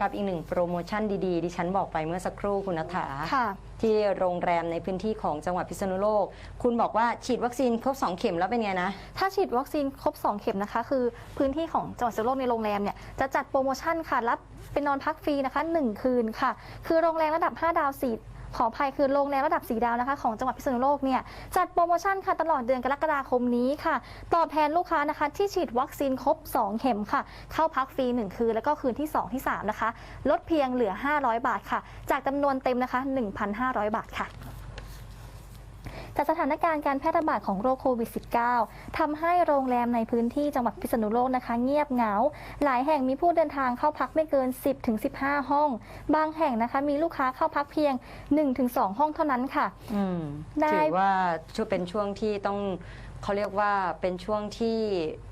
กับอีกหนึ่งโปรโมชั่นดีๆดิฉันบอกไปเมื่อสักครู่คุณนัฐาค่ะที่โรงแรมในพื้นที่ของจังหวัดพิษณุโลก คุณบอกว่าฉีดวัคซีนครบ 2 เข็มแล้วเป็นไงนะ ถ้าฉีดวัคซีนครบ 2 เข็มนะคะ คือพื้นที่ของจังหวัดสุโลกในโรงแรมเนี่ยจะจัดโปรโมชั่นค่ะรับเป็นนอนพักฟรีนะคะ 1 คืนค่ะ คือโรงแรมระดับ 5 ดาว 4 ขออภัยคือโรงแรมระดับสีดาวนะคะ ของจังหวัดพิษณุโลกเนี่ยจัดโปรโมชั่นค่ะตลอดเดือนกรกฎาคมนี้ค่ะ ตอบแทนลูกค้านะคะที่ฉีดวัคซีนครบ 2 เข็มค่ะ เข้าพักฟรี 1 คืน แล้วก็คืนที่ 2 ที่ 3 นะคะ ลดเพียงเหลือ 500 บาทค่ะ จากจำนวนเต็มนะคะ 1,500 บาทค่ะ จากสถานการณ์การแพร่ระบาดของโรคโควิด -19 ทำให้โรงแรมในพื้นที่จังหวัดพิษณุโลกนะคะ เงียบเหงา หลายแห่งมีผู้เดินทางเข้าพักไม่เกิน 10-15 ห้อง บางแห่งนะคะ มีลูกค้าเข้าพักเพียง 1-2 ห้องเท่านั้นค่ะอืมได้ถือว่าช่วงเป็นช่วงที่ต้อง เขาเรียกว่าเป็นช่วงที่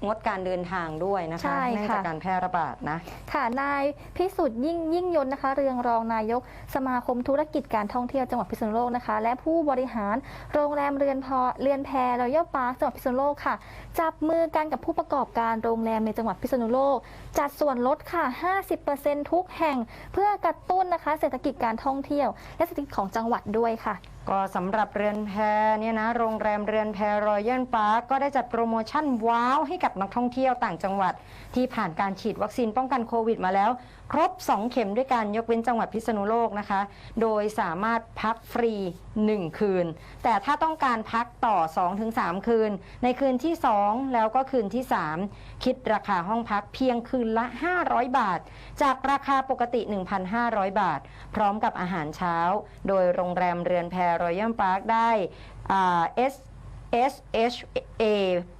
งดการเดินทางด้วยนะคะใช่เนื่องค่ะจากการแพร่ระบาดนะ ค่ะนายพิสุทธิ์ยิ่งยิ่งยนต์นะคะ เรืองรองนายกสมาคมธุรกิจการท่องเที่ยวจังหวัดพิษณุโลกนะคะ และผู้บริหารโรงแรมเรือนพอเรือนแพรรอยัลพาร์คจังหวัดพิษณุโลกค่ะ จับมือกันกับผู้ประกอบการโรงแรมในจังหวัดพิษณุโลก จัดส่วนลดค่ะ 50%ทุกแห่ง เพื่อกระตุ้นนะคะ เศรษฐกิจการท่องเที่ยว และเศรษฐกิจของจังหวัดด้วยค่ะ ก็สำหรับเรือนแพเนี่ยนะโรงแรมเรือนแพรอยัลพาร์คก็ได้จัดโปรโมชั่นว้าวให้กับนักท่องเที่ยวต่างจังหวัด ที่ผ่านการฉีดวัคซีนป้องกันโควิดมาแล้ว ครบ 2 เข็มด้วยกันยกเว้นจังหวัดพิษณุโลกนะคะ โดยสามารถพักฟรี 1 คืน แต่ถ้าต้องการพักต่อ 2-3 คืน ในคืนที่ 2 แล้วก็คืนที่ 3 คิดราคาห้องพักเพียงคืนละ 500 บาท จากราคาปกติ 1,500 บาท พร้อมกับอาหารเช้า โดยโรงแรมเรือนแพรอยัลพาร์คได้ S SHA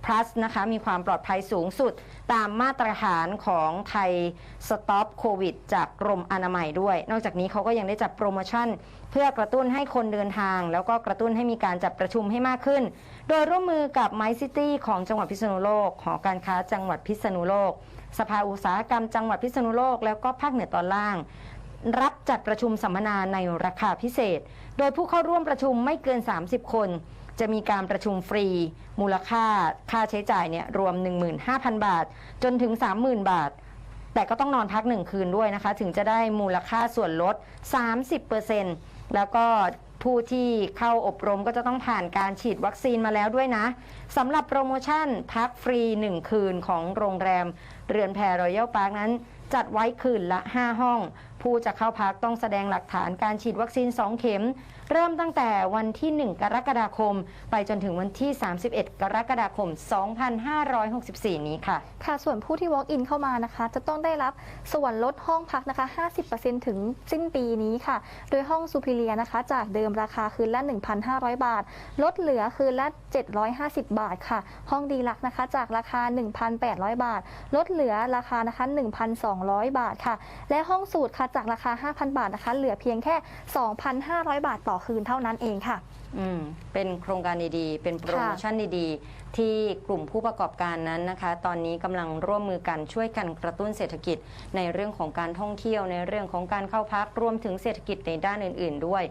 Plus นะคะ มีความปลอดภัยสูงสุด ตามมาตรฐานของไทย Stop COVID จากกรมอนามัยด้วย นอกจากนี้เขาก็ยังได้จัดโปรโมชั่น เพื่อกระตุ้นให้คนเดินทาง แล้วก็กระตุ้นให้มีการจัดประชุมให้มากขึ้น โดยร่วมมือกับ My City ของจังหวัดพิษณุโลก หอการค้าจังหวัดพิษณุโลก สภาอุตสาหกรรมจังหวัดพิษณุโลก แล้วก็ภาคเหนือตอนล่าง รับจัดประชุมสัมมนาในราคาพิเศษ โดยผู้เข้าร่วมประชุมไม่เกิน 30 คน จะมีการประชุมฟรี มูลค่าค่าใช้จ่ายเนี่ยรวม 15,000 บาท จนถึง 30,000 บาท แต่ก็ต้องนอนพักหนึ่งคืนด้วยนะคะ ถึงจะได้มูลค่าส่วนลด 30%แล้วก็ ผู้ที่เข้าอบรมก็จะต้องผ่านการฉีดวัคซีนมาแล้วด้วยนะสำหรับโปรโมชั่นพักฟรี 1 คืนของโรงแรม เรือนแพรรอยัลพาร์คนั้น จัดไว้คืนละ 5 ห้อง ผู้จะเข้าพักต้องแสดงหลักฐานการฉีดวัคซีน 2 เข็ม เริ่มตั้งแต่วันที่ 1 กรกฎาคม ไปจนถึงวันที่ 31 กรกฎาคม 2564 นี้ค่ะ ค่ะส่วนผู้ที่ walk in เข้ามานะคะ จะต้องได้รับส่วนลดห้องพักนะคะ 50%ถึงสิ้นปีนี้ค่ะ โดยห้องซูพิเลียนะคะ จากเดิมราคาคืนละ 1,500 บาท ลดเหลือคืนละ 750 บาทค่ะ ห้องดีลักนะคะจากราคา 1,800 บาท ลดเหลือราคานะคะ 1,200 บาทค่ะ และห้องสูตรค่ะจากราคา 5,000 บาทนะคะ เหลือเพียงแค่ 2,500 บาทต่อคืนเท่านั้นเองค่ะอืมเป็นโครงการดีๆ เป็นโปรโมชั่นดีๆ ที่กลุ่มผู้ประกอบการนั้นนะคะ ตอนนี้กำลังร่วมมือกันช่วยกันกระตุ้นเศรษฐกิจ ในเรื่องของการท่องเที่ยวในเรื่องของการเข้าพักรวมถึงเศรษฐกิจในด้านอื่น ๆ ด้วย